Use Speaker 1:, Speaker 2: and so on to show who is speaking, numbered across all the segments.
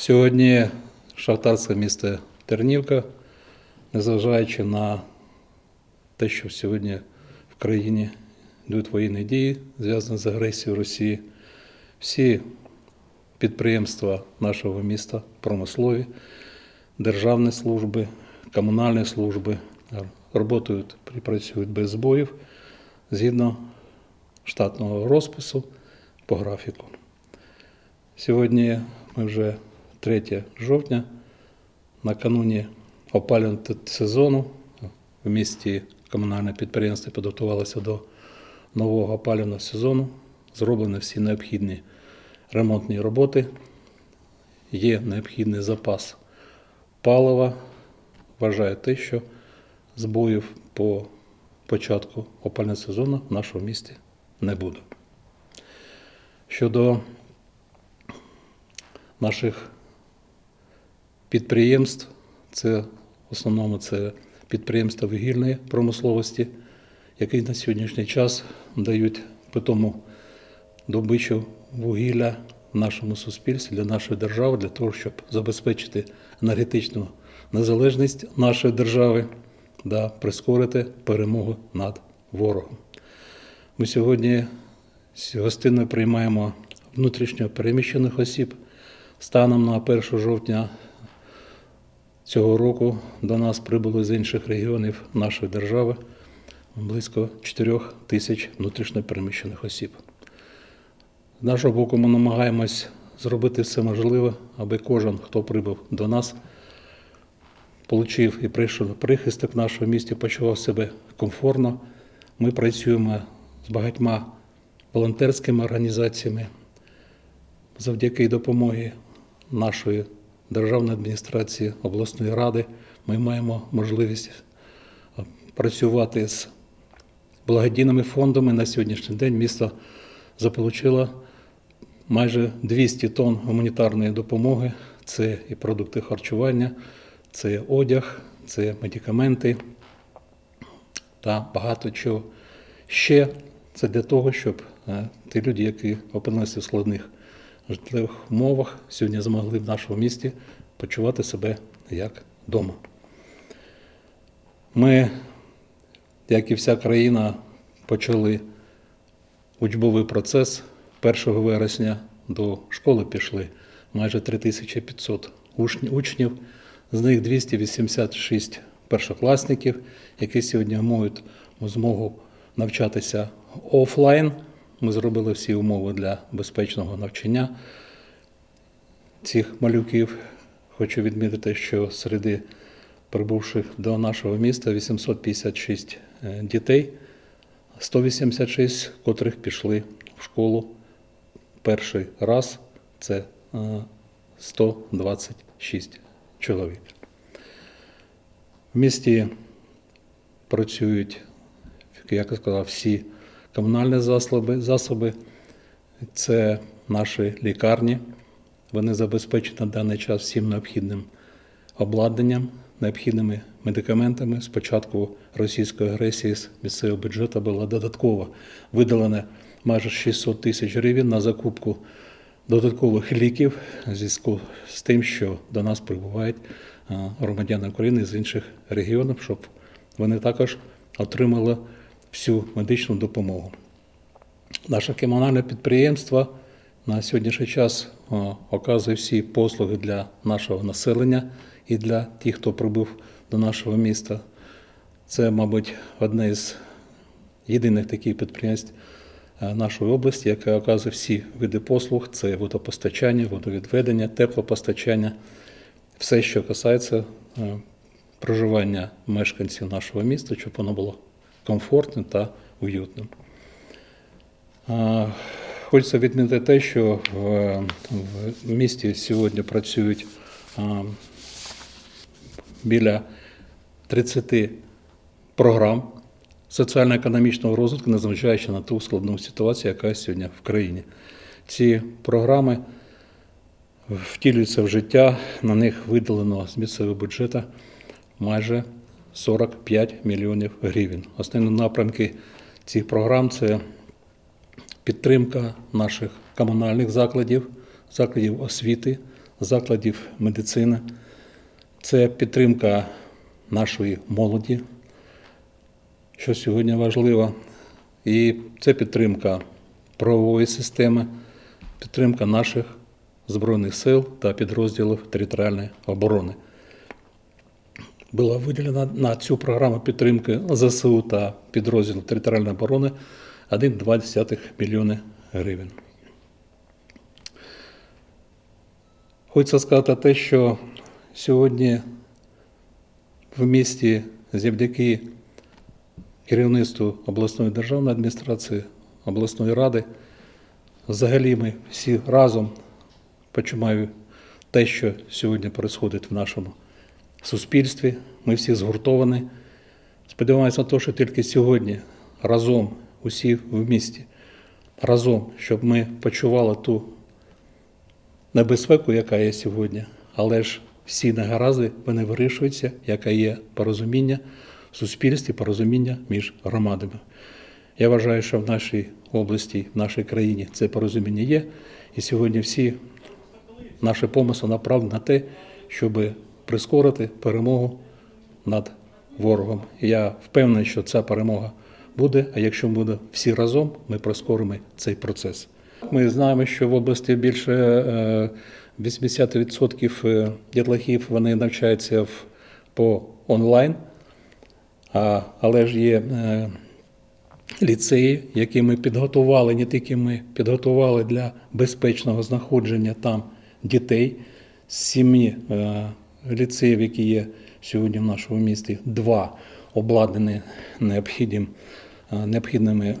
Speaker 1: Сьогодні шахтарське місто Тернівка, незважаючи на те, що сьогодні в країні йдуть воєнні дії, зв'язані з агресією Росії, всі підприємства нашого міста, промислові, державні служби, комунальні служби працюють, працюють без збоїв згідно штатного розпису по графіку. Сьогодні ми вже 3 жовтня, накануні опалювального сезону в місті комунальне підприємство підготувалося до нового опалювального сезону. Зроблені всі необхідні ремонтні роботи. Є необхідний запас палива. Вважаю те, що збоїв по початку опального сезону в нашому місті не буде. Щодо наших підприємств, це в основному це підприємства вугільної промисловості, які на сьогоднішній час дають питому добичу вугілля нашому суспільстві для нашої держави, для того, щоб забезпечити енергетичну незалежність нашої держави та прискорити перемогу над ворогом. Ми сьогодні з гостиною приймаємо внутрішньо переміщених осіб. Станом на 1 жовтня цього року до нас прибуло з інших регіонів нашої держави близько 4 тисяч внутрішньо переміщених осіб. З нашого боку, ми намагаємось зробити все можливе, аби кожен, хто прибув до нас, отримав і прийшов прихисток в нашому місті, почував себе комфортно. Ми працюємо з багатьма волонтерськими організаціями завдяки допомоги нашої державної адміністрації, обласної ради. Ми маємо можливість працювати з благодійними фондами. На сьогоднішній день місто заполучило майже 200 тонн гуманітарної допомоги. Це і продукти харчування, це одяг, це медикаменти та багато чого ще. Це для того, щоб е, ті люди, які опинилися в складних житлових умовах, сьогодні змогли в нашому місті почувати себе як вдома. Ми, як і вся країна, почали учбовий процес 1 вересня до школи пішли майже 3500 учнів- з них 286 першокласників, які сьогодні мають змогу навчатися офлайн. Ми зробили всі умови для безпечного навчання цих малюків. Хочу відмітити, що серед прибувших до нашого міста 856 е, дітей, 186, котрих пішли в школу перший раз. Це е, 126 чоловік. В місті працюють, як я сказав, всі комунальні засоби, засоби. Це наші лікарні. Вони забезпечені на даний час всім необхідним обладнанням, необхідними медикаментами. З початку російської агресії з місцевого бюджету було додатково виділено майже 600 тисяч гривень на закупку додаткових ліків в зв'язку з тим, що до нас прибувають е, громадяни України з інших регіонів, щоб вони також отримали всю медичну допомогу. Наше комунальне підприємство на сьогоднішній час о, оказує всі послуги для нашого населення і для тих, хто прибув до нашого міста. Це, мабуть, одне із єдиних таких підприємств е, нашої області, яке оказує всі види послуг: це водопостачання, водовідведення, теплопостачання, все, що касається е, проживання мешканців нашого міста, щоб воно було комфортним та уютним. Хочеться відмітити те, що в, місті сьогодні працюють біля 30 програм соціально-економічного розвитку, незважаючи на ту складну ситуацію, яка сьогодні в країні. Ці програми втілюються в життя, на них виділено з місцевого бюджету майже 45 мільйонів гривень. Основні напрямки цих програм це підтримка наших комунальних закладів, закладів освіти, закладів медицини, це підтримка нашої молоді, що сьогодні важливо, і це підтримка правової системи, підтримка наших Збройних сил та підрозділів територіальної оборони. Була виділена на цю програму підтримки ЗСУ та підрозділів територіальної оборони 1,2 мільйони гривень. Хочеться сказати те, що сьогодні в місті завдяки керівництву обласної державної адміністрації, обласної ради, взагалі ми всі разом починаємо те, що сьогодні відбувається в нашому суспільстві. Ми всі згуртовані. Сподіваємося на те, що тільки сьогодні разом, усі в місті, разом, щоб ми почували ту небезпеку, яка є сьогодні, але ж всі негаразди вони вирішуються, яке є порозуміння в суспільстві, порозуміння між громадами. Я вважаю, що в нашій області, в нашій країні це порозуміння є, і сьогодні всі наші помисли направлені на те, щоб прискорити перемогу над ворогом. Я впевнений, що ця перемога буде. А якщо буде всі разом, ми прискоримо цей процес. Ми знаємо, що в області більше е, 80% е, дітлахів вони навчаються по онлайн, але ж є е, ліцеї, які ми підготували, не тільки ми підготували для безпечного знаходження там дітей з сімі е, ліцеїв, які є сьогодні в нашому місті, два обладнані необхідним, е, необхідними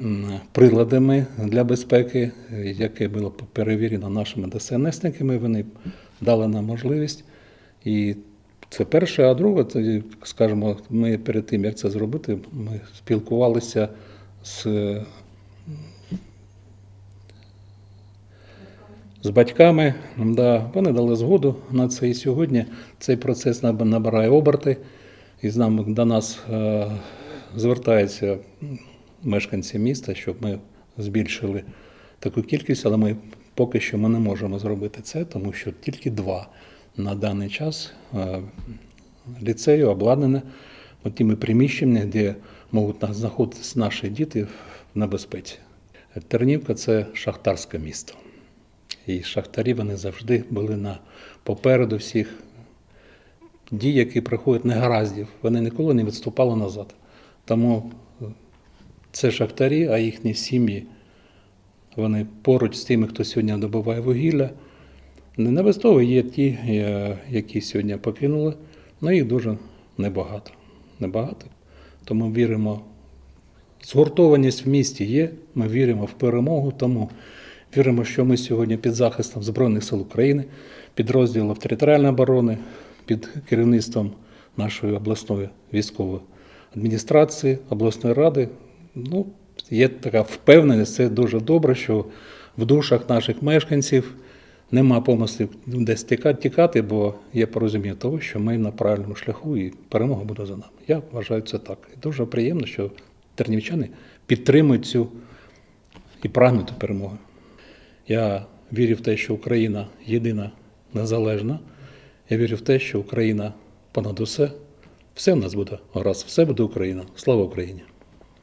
Speaker 1: приладами для безпеки, яке було перевірено нашими ДСНСниками. Вони дали нам можливість. І це перше, а друге, це, скажімо, ми перед тим, як це зробити, ми спілкувалися з з батьками. Да, вони дали згоду на це. І сьогодні цей процес наб- набирає оберти. І до нас е, звертаються мешканці міста, щоб ми збільшили таку кількість, але ми поки що ми не можемо зробити це, тому що тільки два на даний час е, ліцею обладнане тими приміщеннями, де можуть на- знаходитися наші діти в небезпеці. Тернівка це шахтарське місто. І шахтарі вони завжди були на попереду всіх дій, які приходять негараздів. Вони ніколи не відступали назад. Тому е, це шахтарі, а їхні сім'ї, вони поруч з тими, хто сьогодні добуває вугілля. Не є ті, е, які сьогодні покинули, але їх дуже небагато. Небагато. Тому віримо Згуртованість в місті є. Ми віримо в перемогу, тому віримо, що ми сьогодні під захистом Збройних сил України, підрозділів територіальної оборони, під керівництвом нашої обласної військової адміністрації, обласної ради. Ну, є така впевненість, це дуже добре, що в душах наших мешканців нема помислів десь тікати, бо є порозуміння того, що ми на правильному шляху і перемога буде за нами. Я вважаю це так. І дуже приємно, що тернівчани підтримують цю і прагнуть до перемоги. Я вірю в те, що Україна єдина незалежна. Я вірю в те, що Україна понад усе. Все в нас буде гаразд, все буде Україна. Слава Україні!